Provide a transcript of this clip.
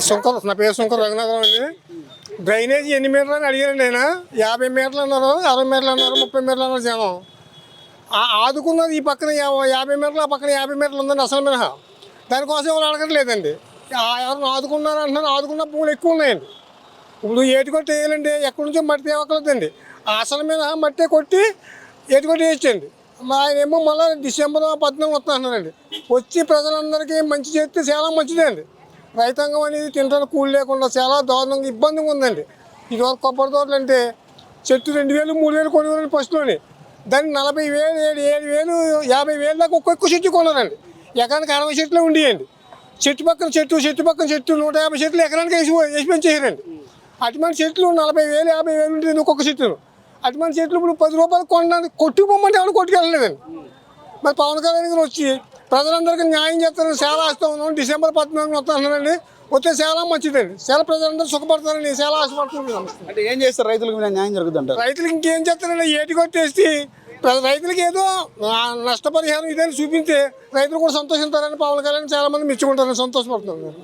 శంకర్ నా పేరు శంకర్ రఘునాథరావు అండి. డ్రైనేజ్ ఎన్ని మీటర్లు అని అడిగారండి ఆయన యాభై మీటర్లు అన్నారు అరవై మీటర్లు అన్నారు ముప్పై మీటర్లు అన్నారు జనం. ఆదుకున్నది ఈ పక్కన యాభై మీటర్లు ఆ పక్కన యాభై మీటర్లు ఉందండి అసలు మినహా. దానికోసం ఎవరు అడగట్లేదండి. ఆ ఎవరు ఆదుకున్నారు అంటున్నారు ఆదుకున్న భూములు ఎక్కువ ఉన్నాయండి. ఇప్పుడు ఏటి కొట్టి వేయాలండి ఎక్కడి నుంచో మట్టి తేవక్కర్లేదండి. అసలు మీద మట్టి కొట్టి ఏటి కొట్టి వేయచ్చండి. మా ఆయన ఏమో మళ్ళీ డిసెంబర్ పద్నాలుగు వస్తున్నారండి వచ్చి ప్రజలందరికీ మంచి చేస్తే చాలా మంచిదండి రైతాంగం అనేది తింటాను కూలి లేకుండా చాలా దారుణంగా ఇబ్బందిగా ఉందండి. ఇదివరకు కొబ్బరి తోటలు అంటే చెట్టు రెండు వేలు మూడు వేలు కొనుగోలు ఫస్ట్లోనే దాన్ని నలభై వేలు ఏడు ఏడు వేలు యాభై వేలు దాకా ఒక్కొక్క చెట్టు కొన్నారండి. ఎకరానికి అరవై చెట్లు ఉండేయండి. చెట్టు పక్కన చెట్టు చెట్టు పక్కన చెట్టు నూట యాభై చెట్లు ఎకరానికి వేసి వేసి పెంచేసారండి అటువంటి చెట్లు నలభై వేలు యాభై వేలు ఉంటుంది ఒక్కొక్క చెట్టును. అటువంటి చెట్లు ఇప్పుడు పది రూపాయలు కొనడానికి కొట్టుకోమంటే ఎవరు కొట్టుకెళ్ళలేదండి. మరి పవన్ కళ్యాణ్ గారు వచ్చి ప్రజలందరికీ న్యాయం చేస్తారని సేవ ఆస్తా ఉన్నాం. డిసెంబర్ పద్నాలుగు వస్తున్నారండి వస్తే చాలా మంచిదండి. చాలా ప్రజలందరూ సుఖపడతారని చాలా ఆశపడుతున్నాం. అంటే ఏం చేస్తారు? రైతులకు న్యాయం జరుగుతుంది అంటారు రైతులకు ఇంకేం చేస్తారండి? ఏటి కొట్టేసి ప్ర- రైతులకి ఏదో నష్టపరిహారం ఇదని చూపిస్తే రైతులు కూడా సంతోషిస్తారని పవన్ కళ్యాణ్ చాలా మంది మెచ్చుకుంటారని సంతోషపడుతున్నారు.